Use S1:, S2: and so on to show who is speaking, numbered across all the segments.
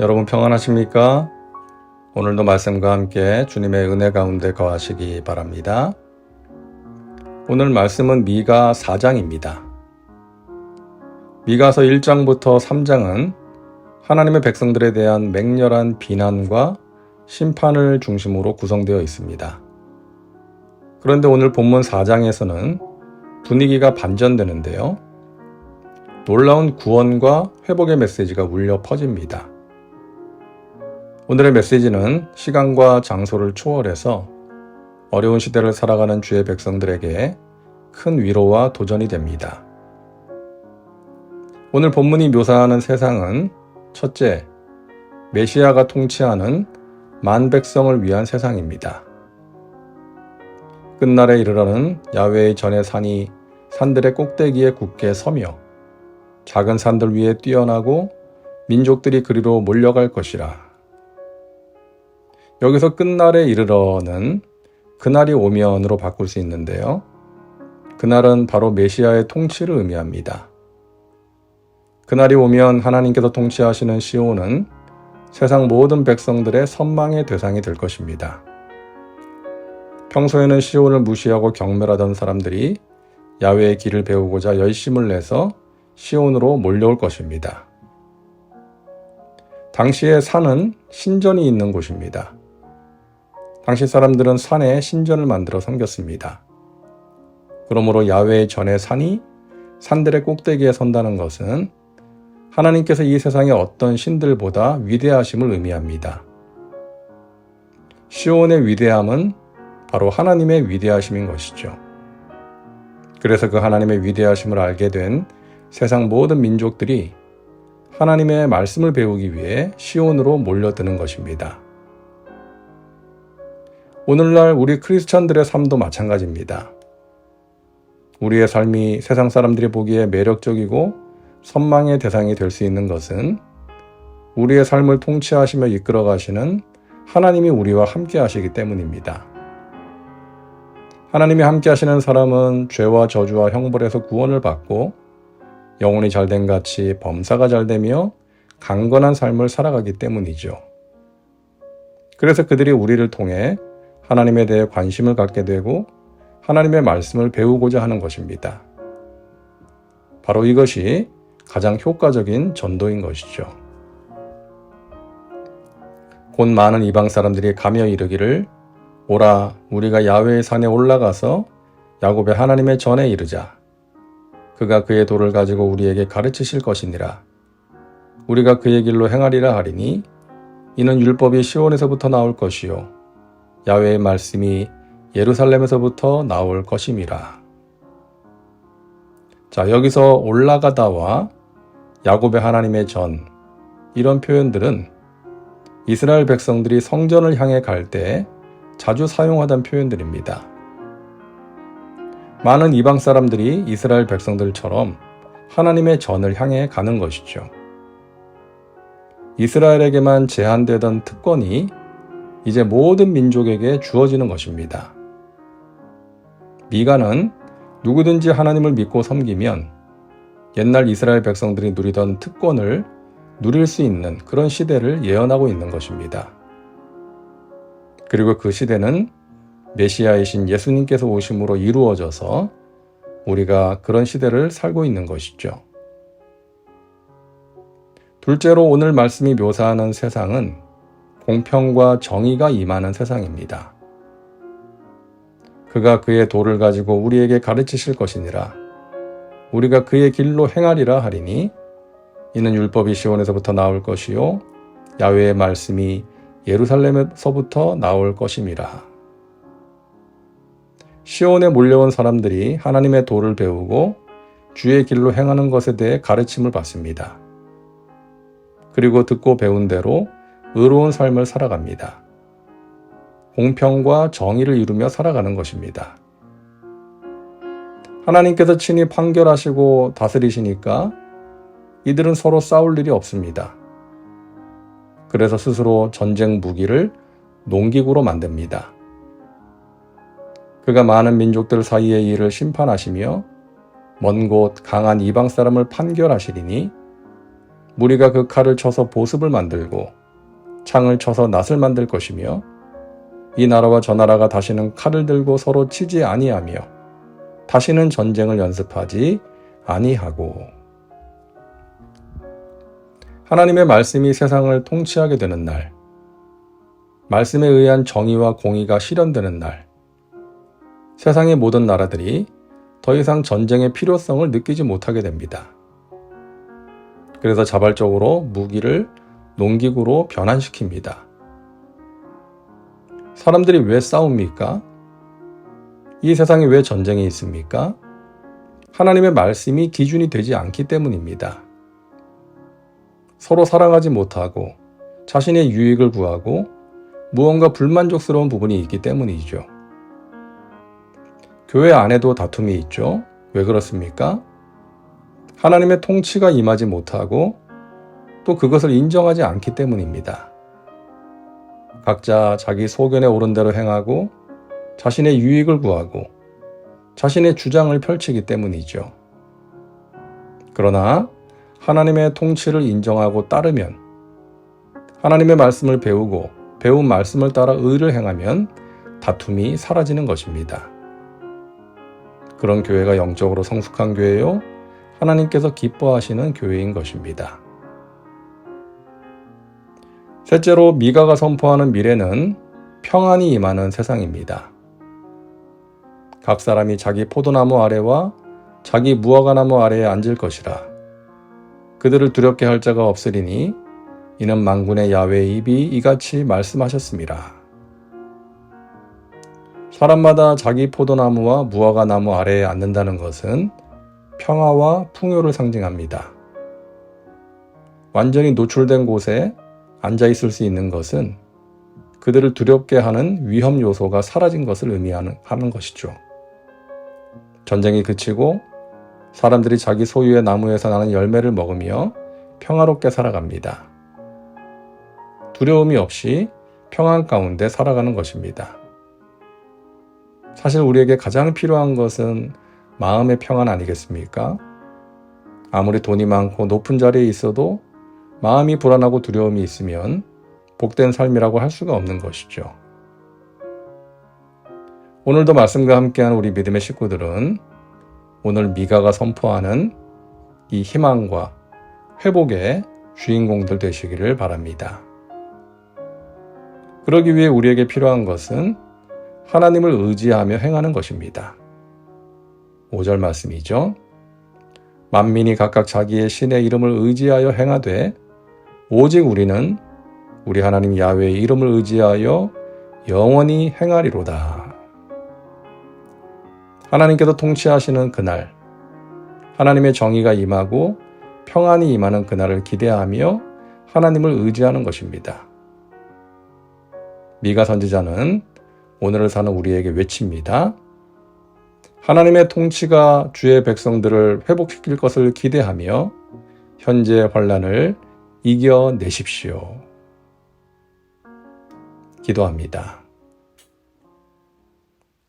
S1: 여러분 평안하십니까? 오늘도 말씀과 함께 주님의 은혜 가운데 거하시기 바랍니다. 오늘 말씀은 미가 4장입니다. 미가서 1장부터 3장은 하나님의 백성들에 대한 맹렬한 비난과 심판을 중심으로 구성되어 있습니다. 그런데 오늘 본문 4장에서는 분위기가 반전되는데요. 놀라운 구원과 회복의 메시지가 울려 퍼집니다. 오늘의 메시지는 시간과 장소를 초월해서 어려운 시대를 살아가는 주의 백성들에게 큰 위로와 도전이 됩니다. 오늘 본문이 묘사하는 세상은 첫째, 메시아가 통치하는 만 백성을 위한 세상입니다. 끝날에 이르러는 야외의 전의 산이 산들의 꼭대기에 굳게 서며 작은 산들 위에 뛰어나고 민족들이 그리로 몰려갈 것이라. 여기서 끝날에 이르러는 그날이 오면으로 바꿀 수 있는데요. 그날은 바로 메시아의 통치를 의미합니다. 그날이 오면 하나님께서 통치하시는 시온은 세상 모든 백성들의 선망의 대상이 될 것입니다. 평소에는 시온을 무시하고 경멸하던 사람들이 야외의 길을 배우고자 열심을 내서 시온으로 몰려올 것입니다. 당시의 산은 신전이 있는 곳입니다. 당시 사람들은 산에 신전을 만들어 섬겼습니다. 그러므로 야외의 전의 산이 산들의 꼭대기에 선다는 것은 하나님께서 이 세상의 어떤 신들보다 위대하심을 의미합니다. 시온의 위대함은 바로 하나님의 위대하심인 것이죠. 그래서 그 하나님의 위대하심을 알게 된 세상 모든 민족들이 하나님의 말씀을 배우기 위해 시온으로 몰려드는 것입니다. 오늘날 우리 크리스천들의 삶도 마찬가지입니다. 우리의 삶이 세상 사람들이 보기에 매력적이고 선망의 대상이 될 수 있는 것은 우리의 삶을 통치하시며 이끌어 가시는 하나님이 우리와 함께 하시기 때문입니다. 하나님이 함께 하시는 사람은 죄와 저주와 형벌에서 구원을 받고 영혼이 잘된 같이 범사가 잘되며 강건한 삶을 살아가기 때문이죠. 그래서 그들이 우리를 통해 하나님에 대해 관심을 갖게 되고 하나님의 말씀을 배우고자 하는 것입니다. 바로 이것이 가장 효과적인 전도인 것이죠. 곧 많은 이방 사람들이 가며 이르기를 오라 우리가 야외의 산에 올라가서 야곱의 하나님의 전에 이르자 그가 그의 돌을 가지고 우리에게 가르치실 것이니라 우리가 그의 길로 행하리라 하리니 이는 율법이 시온에서부터 나올 것이요 야외의 말씀이 예루살렘에서부터 나올 것임이라. 자, 여기서 올라가다와 야곱의 하나님의 전, 이런 표현들은 이스라엘 백성들이 성전을 향해 갈때 자주 사용하던 표현들입니다. 많은 이방 사람들이 이스라엘 백성들처럼 하나님의 전을 향해 가는 것이죠. 이스라엘에게만 제한되던 특권이 이제 모든 민족에게 주어지는 것입니다. 미가는 누구든지 하나님을 믿고 섬기면 옛날 이스라엘 백성들이 누리던 특권을 누릴 수 있는 그런 시대를 예언하고 있는 것입니다. 그리고 그 시대는 메시아이신 예수님께서 오심으로 이루어져서 우리가 그런 시대를 살고 있는 것이죠. 둘째로 오늘 말씀이 묘사하는 세상은 공평과 정의가 임하는 세상입니다. 그가 그의 도를 가지고 우리에게 가르치실 것이니라. 우리가 그의 길로 행하리라 하리니 이는 율법이 시온에서부터 나올 것이요 야외의 말씀이 예루살렘에서부터 나올 것임이라. 시온에 몰려온 사람들이 하나님의 도를 배우고 주의 길로 행하는 것에 대해 가르침을 받습니다. 그리고 듣고 배운 대로 의로운 삶을 살아갑니다. 공평과 정의를 이루며 살아가는 것입니다. 하나님께서 친히 판결하시고 다스리시니까 이들은 서로 싸울 일이 없습니다. 그래서 스스로 전쟁 무기를 농기구로 만듭니다. 그가 많은 민족들 사이의 일을 심판하시며 먼 곳 강한 이방 사람을 판결하시리니 무리가 그 칼을 쳐서 보습을 만들고 창을 쳐서 낫을 만들 것이며 이 나라와 저 나라가 다시는 칼을 들고 서로 치지 아니하며 다시는 전쟁을 연습하지 아니하고 하나님의 말씀이 세상을 통치하게 되는 날 말씀에 의한 정의와 공의가 실현되는 날 세상의 모든 나라들이 더 이상 전쟁의 필요성을 느끼지 못하게 됩니다. 그래서 자발적으로 무기를 농기구로 변환시킵니다. 사람들이 왜 싸웁니까? 이 세상에 왜 전쟁이 있습니까? 하나님의 말씀이 기준이 되지 않기 때문입니다. 서로 사랑하지 못하고 자신의 유익을 구하고 무언가 불만족스러운 부분이 있기 때문이죠. 교회 안에도 다툼이 있죠. 왜 그렇습니까? 하나님의 통치가 임하지 못하고 또 그것을 인정하지 않기 때문입니다. 각자 자기 소견에 오른 대로 행하고 자신의 유익을 구하고 자신의 주장을 펼치기 때문이죠. 그러나 하나님의 통치를 인정하고 따르면 하나님의 말씀을 배우고 배운 말씀을 따라 의를 행하면 다툼이 사라지는 것입니다. 그런 교회가 영적으로 성숙한 교회요. 하나님께서 기뻐하시는 교회인 것입니다. 셋째로 미가가 선포하는 미래는 평안이 임하는 세상입니다. 각 사람이 자기 포도나무 아래와 자기 무화과나무 아래에 앉을 것이라. 그들을 두렵게 할 자가 없으리니 이는 만군의 야외의 입이 이같이 말씀하셨습니다. 사람마다 자기 포도나무와 무화과 나무 아래에 앉는다는 것은 평화와 풍요를 상징합니다. 완전히 노출된 곳에 앉아 있을 수 있는 것은 그들을 두렵게 하는 위험 요소가 사라진 것을 의미하는 하는 것이죠. 전쟁이 그치고 사람들이 자기 소유의 나무에서 나는 열매를 먹으며 평화롭게 살아갑니다. 두려움이 없이 평안 가운데 살아가는 것입니다. 사실 우리에게 가장 필요한 것은 마음의 평안 아니겠습니까? 아무리 돈이 많고 높은 자리에 있어도 마음이 불안하고 두려움이 있으면 복된 삶이라고 할 수가 없는 것이죠. 오늘도 말씀과 함께한 우리 믿음의 식구들은 오늘 미가가 선포하는 이 희망과 회복의 주인공들 되시기를 바랍니다. 그러기 위해 우리에게 필요한 것은 하나님을 의지하며 행하는 것입니다. 5절 말씀이죠. 만민이 각각 자기의 신의 이름을 의지하여 행하되 오직 우리는 우리 하나님 야훼의 이름을 의지하여 영원히 행하리로다. 하나님께서 통치하시는 그날, 하나님의 정의가 임하고 평안이 임하는 그날을 기대하며 하나님을 의지하는 것입니다. 미가 선지자는 오늘을 사는 우리에게 외칩니다. 하나님의 통치가 주의 백성들을 회복시킬 것을 기대하며 현재 환란을 이겨내십시오. 기도합니다.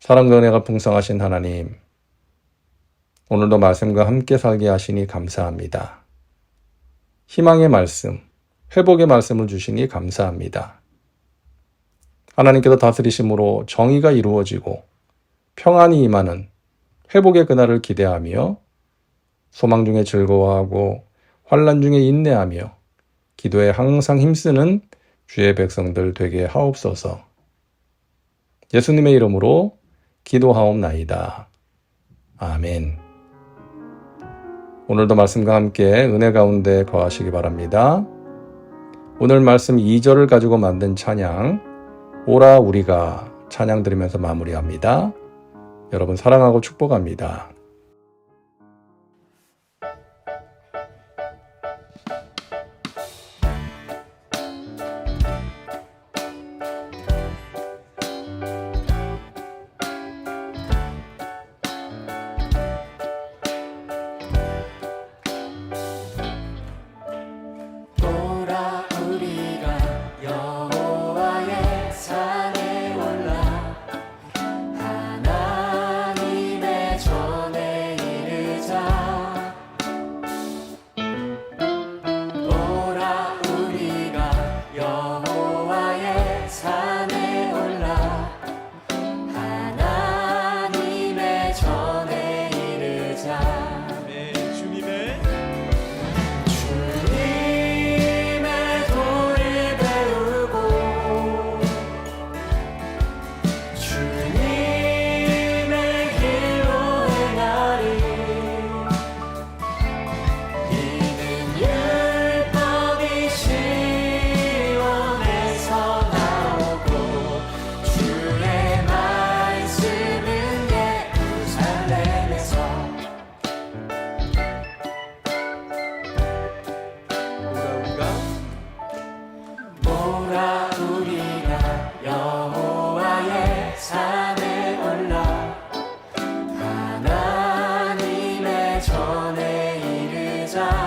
S1: 사랑과 은혜가 풍성하신 하나님, 오늘도 말씀과 함께 살게 하시니 감사합니다. 희망의 말씀, 회복의 말씀을 주시니 감사합니다. 하나님께서 다스리심으로 정의가 이루어지고 평안이 임하는 회복의 그날을 기대하며 소망 중에 즐거워하고 환란 중에 인내하며 기도에 항상 힘쓰는 주의 백성들 되게 하옵소서. 예수님의 이름으로 기도하옵나이다. 아멘. 오늘도 말씀과 함께 은혜 가운데 거하시기 바랍니다. 오늘 말씀 2절을 가지고 만든 찬양, 오라 우리가 찬양 들으면서 마무리합니다. 여러분 사랑하고 축복합니다.
S2: time.